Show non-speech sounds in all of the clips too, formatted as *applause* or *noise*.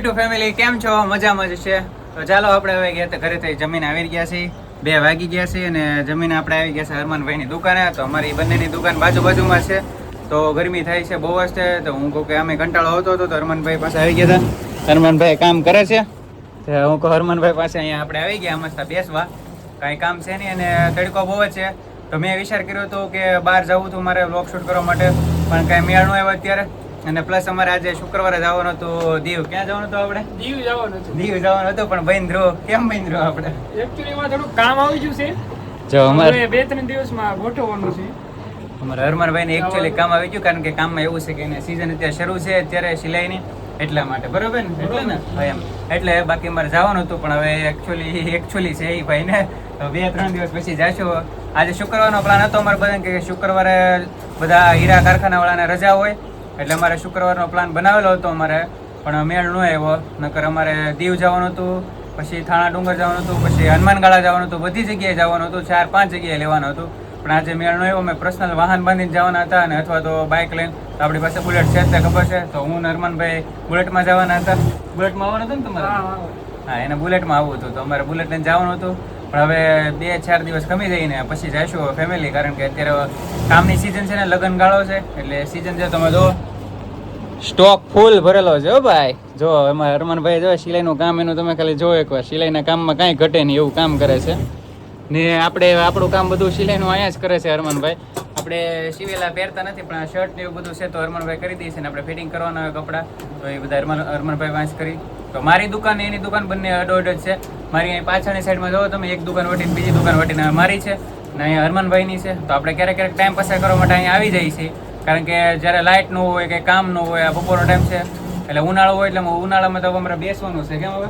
Two family કેમ છો? મજામાં જ છે. તો ચાલો આપણે હવે ગયા ઘરે થઈ જમીન આવી ગયા છીએ. બે વાગી ગયા છે અને જમીન આપણે આવી ગયા છે હરમાનભાઈની દુકાને. તો અમારી બંનેની દુકાન બાજુ બાજુમાં છે. તો ગરમી થાય છે, બહુ જ છે. તો હું કહું કે અમે કંટાળો આવતો હતો, તો હરમાનભાઈ પાસે આવી ગયા હતા. હરમાનભાઈ કામ કરે છે. તો હું કહું હરમાનભાઈ પાસે અહીંયા આપણે આવી ગયા, મસ્ત બેસવા. કાંઈ કામ છે નહીં અને તડકો બહુ જ છે. તો મેં વિચાર કર્યો હતો કે બહાર જવું હતું મારે વ્લોગ શૂટ કરવા માટે. પણ કાંઈ મેળ ન આવ્યો અત્યારે. અને પ્લસ અમારે આજે શુક્રવારે જવાનું હતું દીવ. ક્યાં જવાનું હતું આપણે? દીવ જવાનું હતું. દીવ જવાનું હતું પણ બંધ કેમ બંધ આપણે? એકચ્યુઅલી માં થોડું કામ આવી ગયું છે. જો અમારે બે ત્રણ દિવસમાં ગોઠવવાનું છે. અમારા હરમનભાઈને એકચ્યુઅલી કામ આવી ગયું કારણ કે કામમાં એવું છે કે એને સિઝન અત્યારે શરૂ છે અત્યારે સિલાઈની એટલા માટે. બરોબર ને? એટલે ને? ભાઈ એમ. એટલે બાકી મારે જવાનું હતું પણ હવે એકચ્યુઅલી એકચ્યુઅલી છે એ ભાઈ ને બે ત્રણ દિવસ પછી જશું. આજે શુક્રવારનો પ્લાન હતો અમારે બધાને કે શુક્રવારે બધા હીરા કારખાનાવાળાને રજા હોય એટલે અમારે શુક્રવારનો પ્લાન બનાવેલો હતો અમારે પણ મેળ ન આવ્યો. નકર અમારે દીવ જવાનું હતું પછી થાણા ડુંગર જવાનું હતું પછી હનુમાનગાળા જવાનું હતું બધી જગ્યાએ જવાનું હતું ચાર પાંચ જગ્યાએ લેવાનું હતું. પણ આજે મેળ ન આવ્યો અમે પર્સનલ વાહન બાંધીને જવાના હતા અને અથવા તો બાઇક લઈને. તો આપણી પાસે બુલેટ છે તે ખબર છે. તો હું નરમનભાઈ બુલેટમાં જવાના હતા. બુલેટમાં આવવાનું હતું ને તમારે. હા એને બુલેટમાં આવવું હતું. તો અમારે બુલેટ લઈને જવાનું હતું. પણ હવે બે ચાર દિવસ કમી જઈને પછી જઈશું ફેમિલી કારણ કે અત્યારે કામની સિઝન છે ને લગ્ન ગાળો છે એટલે સિઝન છે તમે જો સ્ટોક ફૂલ ભરેલો છે હો ભાઈ. જો એમાં હરમનભાઈ જો સિલાઈનું કામ એનું તમે ખાલી જો એકવાર સિલાઈના કામમાં કાંઈ ઘટે નહીં એવું કામ કરે છે. ને આપણે આપણું કામ બધું સિલાઈનું અહીંયા જ કરે છે હરમનભાઈ. આપણે સિવેલા પહેરતા નથી પણ શર્ટ ને એવું બધું છે તો હરમનભાઈ કરી દે છે ને આપણે ફિટિંગ કરવાના હોય કપડાં. તો એ બધા હરમન હરમનભાઈ વાંચ કરી. તો મારી દુકાન એની દુકાન બંને અડો અડ જ છે. મારી અહીં પાછળની સાઈડમાં જોવો તમે એક દુકાન વટીને બીજી દુકાન વટીને મારી છે ને અહીંયા હરમનભાઈની છે. તો આપણે ક્યારેક ક્યારેક ટાઈમ પસાર કરવા માટે અહીંયા આવી જઈએ છીએ. કારણ કે જ્યારે લાઇટ ન હોય કે કામ ન હોય આ બપોરનો ટાઈમ છે એટલે ઉનાળો હોય એટલે ઉનાળામાં તો અમારે બેસવાનું છે કેમ હવે?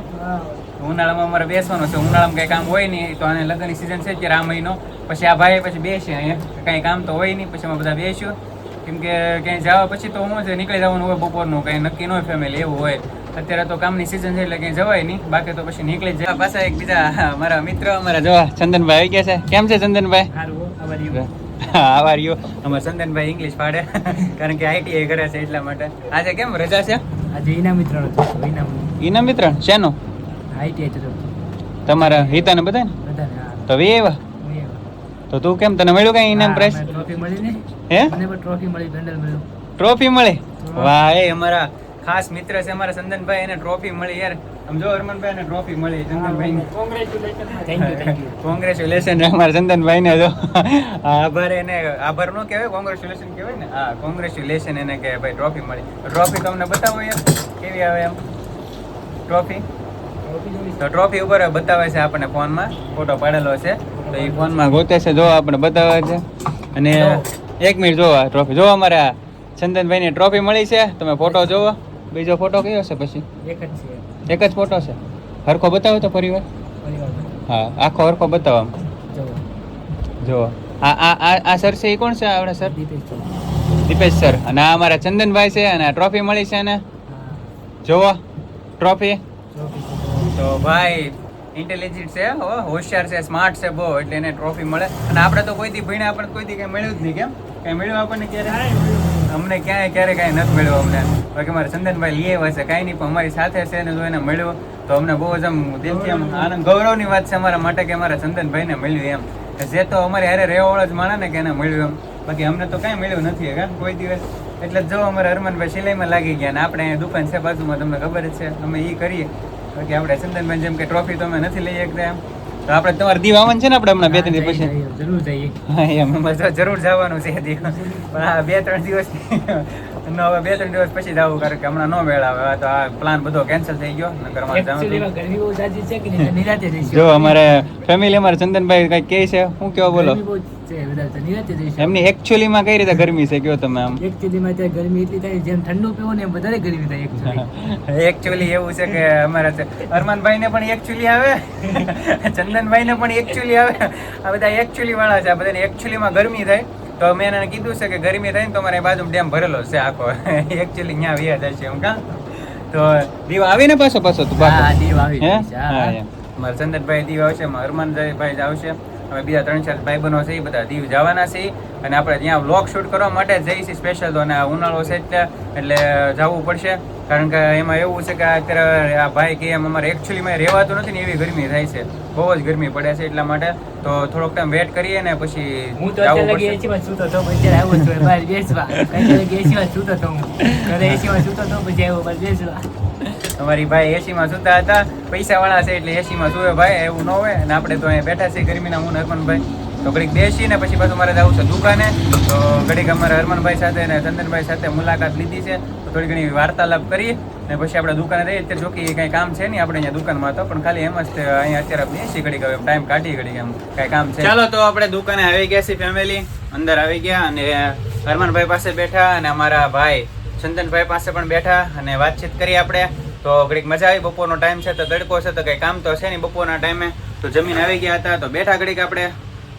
ઉનાળામાં અમારે બેસવાનું છે ઉનાળામાં કંઈ કામ હોય નહીં તો આને લગ્નની સિઝન છે ત્યારે આ મહિનો. પછી આ ભાઈ પછી બેસે અહીંયા કાંઈ કામ તો હોય નહીં પછી અમે બધા બેસ્યું. કેમ કે ક્યાંય જવા પછી તો હું છે નીકળી જવાનું હોય બપોરનું કંઈ નક્કી ન હોય ફેમિલી એવું હોય. અત્યારે તો કામની સિઝન છે એટલે ક્યાંય જવાય નહીં. બાકી તો પછી નીકળી જાય પાછા એક બીજા મારા મિત્ર અમારા જોવા ચંદનભાઈ આવી ગયા છે. કેમ છે ચંદનભાઈ. આવાર યુ અમારા ચંદનભાઈ ઇંગ્લિશ પાડે કારણ કે આઈટીઆઈ કરે છે એટલા માટે. આજે કેમ રજા છે? આજે ઈના ઈના મિત્ર શેનો? આઈટીઆઈ તમારા હિતાને બધા ને તો વે એવા? હું એ. તો તું કેમ તને મળ્યું કઈ ઇનામ હા, પ્રાઇસ ટ્રોફી મળી ને? હે? મને પણ ટ્રોફી મળી બેન્ડલ મળ્યું. ટ્રોફી મળી? વાહ એ અમારા ખાસ મિત્ર છે અમારા ચંદનભાઈ એને ટ્રોફી મળી યાર. આમ જો હરમનભાઈ ને ટ્રોફી મળી ચંદનભાઈ કોંગ્રેચ્યુલેશન કોંગ્રેચ્યુલેશન અમારા ચંદનભાઈ ને જો. આભાર એને આભાર નો કહેવાય કોંગ્રેચ્યુલેશન કહેવાય ને? હા કોંગ્રેચ્યુલેશન એને કે ભાઈ ટ્રોફી મળી. ટ્રોફી તમને બતાવો યાર કેવી આવે એમ? ટ્રોફી તો ટ્રોફી ઉપર બતાવે છે આપણને ફોનમાં ફોટો પાડેલો છે. તો એ ફોનમાં ગોતે છે જો આપણે બતાવે છે. અને એક મિનિટ જોવા ટ્રોફી જોવા અમારે ચંદનભાઈની ટ્રોફી મળી છે તમે ફોટો જોવો. બીજો ફોટો કયો છે પછી? એક જ છે. એક જ ફોટો છે? હરખો બતાવો તો ફરીવાર હા આખો હરખો બતાવો આમ. જો આ આ આ સર છે એ કોણ છે? આપણે સર દીપેશ સર અને આ અમારા ચંદનભાઈ છે અને આ ટ્રોફી મળી છે ને જોવો ટ્રોફી તો ભાઈ ઇન્ટેલિજન્ટ છે હો. હોશિયાર છે સ્માર્ટ છે બહુ એટલે એને ટ્રોફી મળે. અને આપણે તો કોઈ દી ભણ્યા આપણને કોઈ દી કઈ મળ્યું જ નહીં કેમ? કઈ મળ્યું આપણને ક્યારે? અમને ક્યાંય ક્યારે કાંઈ નથી મળ્યું અમને. બાકી મારા ચંદનભાઈ લઈ આવ્યા છે, કાંઈ નહીં, પણ અમારી સાથે છે ને જો એને મળ્યું, તો અમને બહુ જ આમ દિલથી આમ આનંદ, ગૌરવની વાત છે અમારા માટે કે અમારા ચંદનભાઈને મળ્યું એમ. જે તો અમારે હારે રહેવાવાળો જ માણે ને કે એને મળ્યું એમ. બાકી અમને તો કાંઈ મળ્યું નથી કાં? કોઈ દિવસ. એટલે જ અમારા હરમનભાઈ સિલાઈમાં લાગી ગયા ને આપણે અહીંયા દુકાન છે, બાજુમાં, તમને ખબર જ છે. અમે એ કરીએ. બાકી આપણે ચંદનભાઈ જેમ કે ટ્રોફી તો અમે નથી લઈ શકતા એમ. તો આપણે તમારે દીવ આવવાનું છે ને આપણે હમણાં બે ત્રણ દિવસ પછી? જરૂર જઈએ હા, એમ. એમાં જરૂર જવાનું છે દીવ. પણ આ બે ત્રણ દિવસ નો હવે બે ત્રણ દિવસ પછી જવું કારણ કે હમણાં નો મેળ આવે. તો આ પ્લાન બધો કેન્સલ થઈ ગયો નગર જવાનું માં કે જો અમારે ફેમિલી અમારે ચંદનભાઈ કઈ કહે છે? હું કેવો બોલો? છે એમની એકચ્યુઅલી માં કઈ રીતે ગરમી છે કયો તમે આમ? Actually માં ત્યાં ગરમી એટલી થાય જેમ ઠંડુ પીવો ને એમ વધારે ગરમી થાય એકચ્યુઅલી એકચ્યુઅલી *laughs* એવું છે કે અમારા છે અરમાનભાઈ ને પણ એકચ્યુઅલી આવે *laughs* ચંદનભાઈ ને પણ એકચ્યુઅલી આવે. આ બધા એકચ્યુઅલી વાળા છે આ બધાને એકચ્યુઅલી માં ગરમી થાય. તો મેં એને કીધું છે કે ગરમી થાય ને તો અમારે બાજુ ડેમ ભરેલો છે આખો. *laughs* એકચ્યુઅલી ત્યાં વ્યા જાય છે એમ કા? તો દીવ આવીને પાછો પાછો તું પાછો. હા, દીવ આવી હે? મારા ચંદનભાઈ દીવ આવશે મારા હરમાનભાઈ જ આવશે. અમે બીજા ત્રણ ચાર ભાઈબંધો છે એ બધા દીવ જવાના છે. અને આપણે ત્યાં વ્લોગ શૂટ કરવા માટે જઈએ છીએ સ્પેશિયલ તો અને ઉનાળો છે એટલે એટલે જવું પડશે. કારણ કે એમાં એવું છે કે અત્યારે આ ભાઈ કે એમ અમારે એકચ્યુઅલીમાં રહેવાતું નથી ને એવી ગરમી થાય છે. બહુ જ ગરમી પડે છે એટલા માટે. તો થોડોક ટાઈમ વેટ કરીએ ને પછી હું તો અત્યારે એસીમાં સૂતો તો પછી આવ્યો છું બહાર બેસવા. અત્યારે એસીમાં સૂતો તો હું. ઘરે એસીમાં સૂતો તો પછી આવ્યો બહાર બેસવા. તમારી ભાઈ એસીમાં સુતા હતા. પૈસા વાળા છે એટલે એસીમાં સુવે ભાઈ, એવું ન હોય. અને આપણે તો અહીંયા બેઠા છીએ ગરમીના હું હરમનભાઈ. તો ઘડીક બેસીને પછી પાછું મારે જવું છે દુકાને. તો ઘડીક અમારે હરમનભાઈ સાથે અને ચંદનભાઈ સાથે મુલાકાત લીધી છે. તો થોડી ઘણી વાર્તાલાપ કરી અને પછી આપણે દુકાને રહીએ. અત્યારે જોકે કંઈ કામ છે નહીં આપણે અહીંયા દુકાનમાં તો, પણ ખાલી એમ જ અહીંયા અત્યારે બેસી ઘડીક હવે ટાઈમ કાઢી ઘડીક એમ કાંઈ કામ છે. ચાલો તો આપણે દુકાને આવી ગયા છીએ ફેમિલી અંદર આવી ગયા અને હરમનભાઈ પાસે બેઠા અને અમારા ભાઈ ચંદનભાઈ પાસે પણ બેઠા અને વાતચીત કરી આપણે. તો ઘડીક મજા આવી, બપોરનો ટાઈમ છે તો તડકો છે તો કંઈ કામ તો છે નહીં બપોરના ટાઈમે તો જમીન આવી ગયા હતા, તો બેઠા ઘડીક આપણે.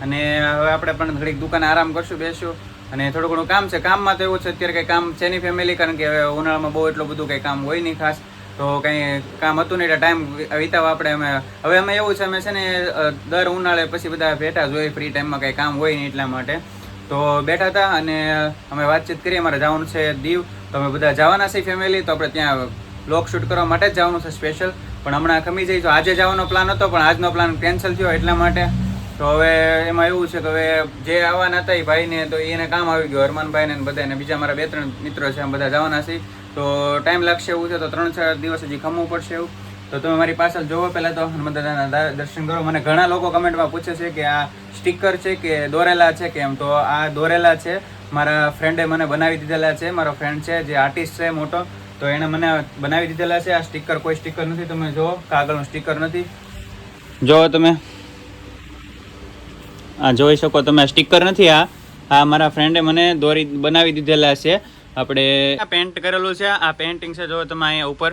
અને હવે આપણે પણ ઘડીક દુકાને આરામ કરશું, બેસશું. અને થોડું ઘણું કામ છે, કામમાં તો એવું છે, અત્યારે કંઈ કામ છે નહીં ફેમિલી કારણ કે હવે ઉનાળામાં બહુ એટલું બધું કંઈ કામ હોય નહીં ખાસ. તો કંઈ કામ હતું નહીં એટલે ટાઈમ વિતાવવા આપણે અમે. હવે અમે એવું છે, અમે છે ને દર ઉનાળે પછી બધા ભેટા જ હોય ફ્રી ટાઈમમાં કંઈ કામ હોય નહીં એટલા માટે. તો બેઠા હતા અને અમે વાતચીત કરીએ અમારે જવાનું છે દીવ. તો અમે બધા જવાના છીએ ફેમિલી તો આપણે ત્યાં બ્લોગ શૂટ કરવા માટે જ જવાનું છે સ્પેશિયલ પણ હમણાં ખમી જઈ, તો આજે જવાનો પ્લાન હતો, પણ આજનો પ્લાન કેન્સલ થયો એટલા માટે. તો હવે એમાં એવું છે કે હવે જે આવવાના હતા એ ભાઈને, તો એને કામ આવી ગયું, હરમાનભાઈને ને બધાને. બીજા મારા બે ત્રણ મિત્રો છે એમ બધા જવાના છે. તો ટાઈમ લાગશે એવું છે, તો ત્રણ ચાર દિવસ હજી ખમવું પડશે એવું. તો તમે મારી પાછળ જોવો પહેલાં તો હનુમાન દાદાના દર્શન કરો. મને ઘણા લોકો કમેન્ટમાં પૂછે છે કે આ સ્ટીકર છે કે દોરેલા છે કે એમ. તો આ દોરેલા છે. મારા ફ્રેન્ડે મને બનાવી દીધેલા છે. મારો ફ્રેન્ડ છે, જે આર્ટિસ્ટ છે, મોટો. તો એણે મને બનાવી દીધેલા છે. આ સ્ટીકર કોઈ સ્ટીકર નથી. તમે જુઓ, કાગળનું સ્ટીકર નથી. જો તમે. આ જોઈ શકો તમે. સ્ટીકર નથી આ. આ મારા ફ્રેન્ડે મને દોરી, બનાવી દીધેલા છે. આપણે આ પેન્ટ કરેલું છે. આ પેન્ટિંગ છે જો તમે અહીંયા ઉપર.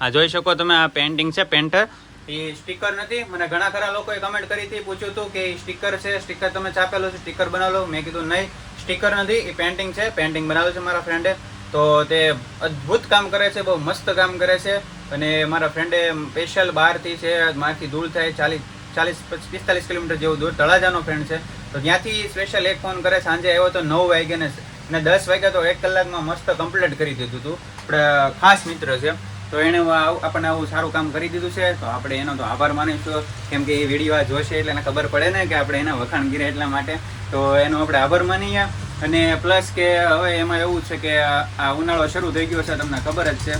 આ જોઈ શકો તમે, આ પેન્ટિંગ છે પેન્ટર એ સ્ટીકર નથી. મને ઘણા ખરા લોકોએ કમેન્ટ કરી હતી, પૂછ્યું હતું કે સ્ટીકર છે. સ્ટીકર તમે છાપેલું છે સ્ટીકર બનાવેલો મેં કીધું નહીં. સ્ટીકર નથી, એ પેન્ટિંગ છે. પેન્ટિંગ બનાવેલું છે મારા ફ્રેન્ડે તો તે અદ્ભુત કામ કરે છે, બહુ મસ્ત કામ કરે છે. અને મારા ફ્રેન્ડે સ્પેશિયલ બહારથી છે, મારાથી દૂર થાય, ચાલીસ ચાલીસ પિસ્તાલીસ કિલોમીટર જેવું દૂર, તળાજાનો ફ્રેન્ડ છે. તો ત્યાંથી સ્પેશિયલ એક ફોન કરે, સાંજે આવ્યો તો નવ વાગ્યાને ને અને દસ વાગ્યા તો એક કલાકમાં મસ્ત કમ્પ્લીટ કરી દીધું હતું આપણે ખાસ મિત્ર છે. તો એણે આપણને આવું સારું કામ કરી દીધું છે. તો આપણે એનો તો આભાર માનીશું. કેમ કે એ વીડિયો આ જોશે એટલે એને ખબર પડે ને કે આપણે એના વખાણ કર્યા એટલા માટે. તો એનો આપણે આભાર માનીએ. અને પ્લસ કે હવે એમાં એવું છે કે આ ઉનાળો શરૂ થઈ ગયો છે, તમને ખબર જ છે.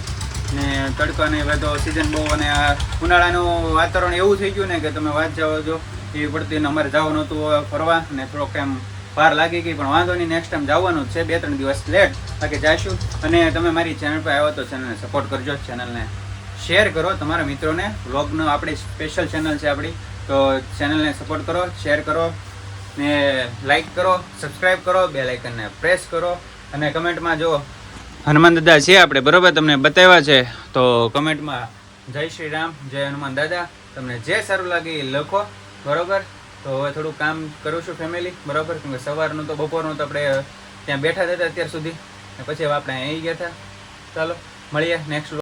ને તડકો ને હવે તો સિઝન બહુ અને આ ઉનાળાનું વાતાવરણ એવું થઈ ગયું ને કે તમે વાત જાઓ જો એવી પડતી ને અમારે જવાનું હતું ફરવા ને થોડોક ટાઈમ વાર લાગી ગઈ, પણ વાંધો નહીં નેક્સ્ટ ટાઈમ જવાનું છે, બે ત્રણ દિવસ લેટ બાકી જઈશું અને તમે મારી ચેનલ પર આવ્યો તો ચેનલને સપોર્ટ કરજો ચેનલને શેર કરો તમારા મિત્રોને. વ્લોગનો આપણી સ્પેશિયલ ચેનલ છે આપણી, તો ચેનલને સપોર્ટ કરો શેર કરો. ને લાઈક કરો સબસ્ક્રાઈબ કરો બે લાઇકનને પ્રેસ કરો અને કમેન્ટમાં જો હનુમાન દાદા છે આપણે, બરોબર? તમને બતાવ્યા છે. તો કમેન્ટમાં જય શ્રી રામ, જય હનુમાન દાદા. તમને જે સારું લાગે એ લખો, બરોબર? તો હવે થોડું કામ કરું છું ફેમિલી બરોબર? કેમ કે સવારનું તો બપોરનું તો આપણે ત્યાં બેઠા હતા અત્યાર સુધી. પછી હવે આપણે અહીં ગયા હતા. ચાલો, મળીએ નેક્સ્ટ